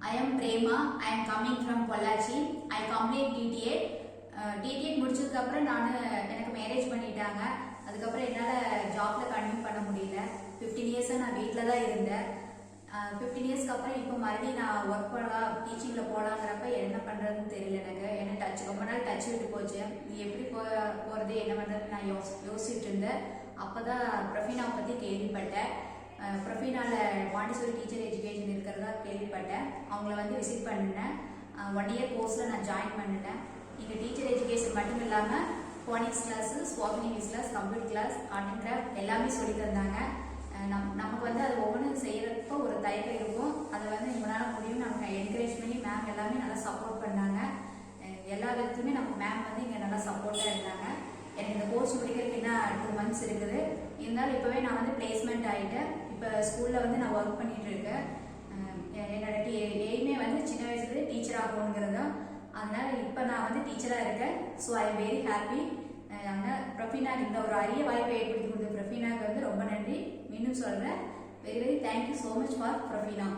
I am Prema. I am coming from Pollachi. I complete DTA. DTEd uh, முடிச்சதுக்கப்புறம் நான் எனக்கு marriage பண்ணிட்டாங்க அதுக்கப்புறம் என்னால் ஜாப்பில் கன்டினியூ பண்ண முடியல ஃபிஃப்டீன் இயர்ஸாக நான் வீட்டில் தான் இருந்தேன் uh, ஃபிஃப்டீன் இயர்ஸ்க்கு அப்புறம் இப்போ மறுபடியும் நான் ஒர்க் பண்ணலாம் டீச்சிங்கில் போகலாங்கிறப்ப என்ன பண்ணுறதுன்னு தெரியல எனக்கு ஏன்னா டச் ரொம்ப நாள் டச் விட்டு போச்சு நீ எப்படி போ போகிறது என்ன பண்ணுறது நான் யோசி யோசிச்சுட்டு இருந்தேன் அப்போ தான் பிரஃபீனாவை பற்றி கேள்விப்பட்டேன் ப்ரொஃபீனாவில் மாண்டிசோரி டீச்சர் எஜுகேஷன் இருக்கிறதா கேள்விப்பட்டேன். அவங்கள வந்து விசிட் பண்ணினேன். ஒன் இயர் கோர்ஸில் நான் ஜாயின் பண்ணிட்டேன். இங்கே டீச்சர் எஜுகேஷன் மட்டும் இல்லாமல் phonics class spoken class computer class art and craft எல்லாமே சொல்லி தந்தாங்க. நம் நமக்கு வந்து அது ஒவ்வொன்றும் செய்கிறப்போ ஒரு தயக்கம் இருக்கும். அதை வந்து உங்களால் முடியும் நமக்கு என்கரேஜ் பண்ணி மேம் எல்லாமே நல்லா சப்போர்ட் பண்ணாங்க. எல்லா விதத்துலையுமே நமக்கு மேம் வந்து இங்கே நல்லா சப்போர்ட்டாக இருந்தாங்க. எனக்கு இந்த கோர்ஸ் முடிக்கிறதுக்கு என்ன டூ மந்த்ஸ் இருக்குது. இருந்தாலும் இப்போவே நான் வந்து பிளேஸ்மெண்ட் ஆகிட்டேன் இப்போ ஸ்கூலில் வந்து நான் ஒர்க் பண்ணிகிட்டு இருக்கேன். என்னோட எய்மே வந்து சின்ன வயசுலேயே டீச்சர் ஆகணுங்கிறது தான் அதனால இப்போ நான் வந்து டீச்சராக இருக்கேன். ஸோ ஐ வெரி ஹாப்பி அதனால் பிரஃபீனாக்கு இந்த ஒரு அரிய வாய்ப்பை ஏற்படுத்தி கொடுத்த பிரஃபீனாக்கு வந்து ரொம்ப நன்றி. மீண்டும் சொல்கிறேன் very very thank you so much for Prafeena.